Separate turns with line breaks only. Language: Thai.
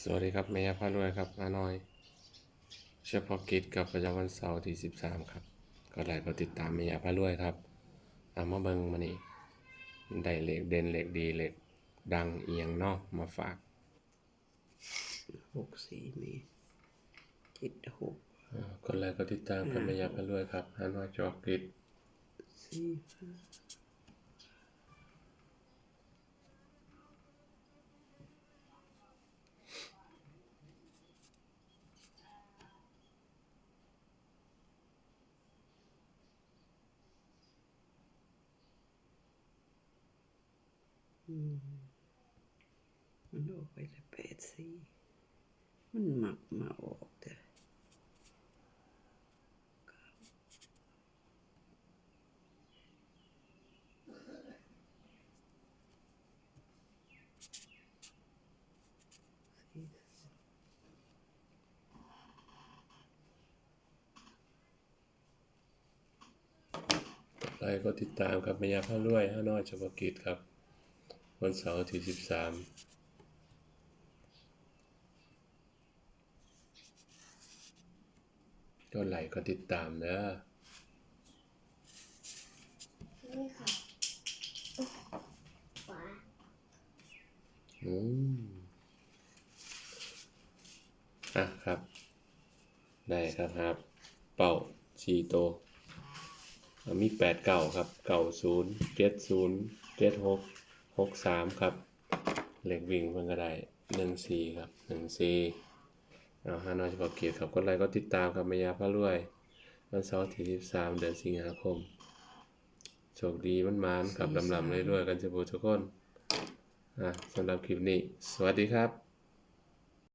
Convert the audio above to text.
สวัสดีครับแม่ยาพารวยครับอาน้อย เฉพาะกิจกับประจำวันเสาร์ที่ 13 ครับ ก็ไลค์ก็ติดตามแม่ยาพารวยครับเอามาเบิ่งมานี่ได้เลขเด่นเลขดีเลขดังเอียงเนาะมาฝาก
หกสี่มีเจ็ดหก
อ่ากดไลค์ก็ติดตามกับแม่ยาพารวยครับอาน้อยเฉพาะกิจ
สี่ มันออกไปล้วแปดสี่มันหมักมาออกแต่
ไลค์ก็ติดตามกับแม่ยาพารวยอาน้อยเฉพาะกิจครับ วันเสาร์ที่13ก็ไลค์ก็ติดตามเด้อ
นี่ค่ะขวา
อืมอะครับ ได้ครับครับ เป่าชีโตวอะมีแปดเก่าครับ เก่าศูนย์เจ็ดศูนย์เจ็ดหก หกสามครับ เหล็กวิ่งเพิ่นก็ได้หนึ่งสี่ครับหนึ่งสี่เอาห้าน้อยเฉพาะเกียรติครับกดไลค์ก็ติดตามครับมายาพระรวย วันเสาร์ที่สิบสามเดือนสิงหาคมโชคดีมันมานๆครับลำลำเรื่อยๆกันจะบูทุกคนอะสำหรับคลิปนี้ สวัสดีครับ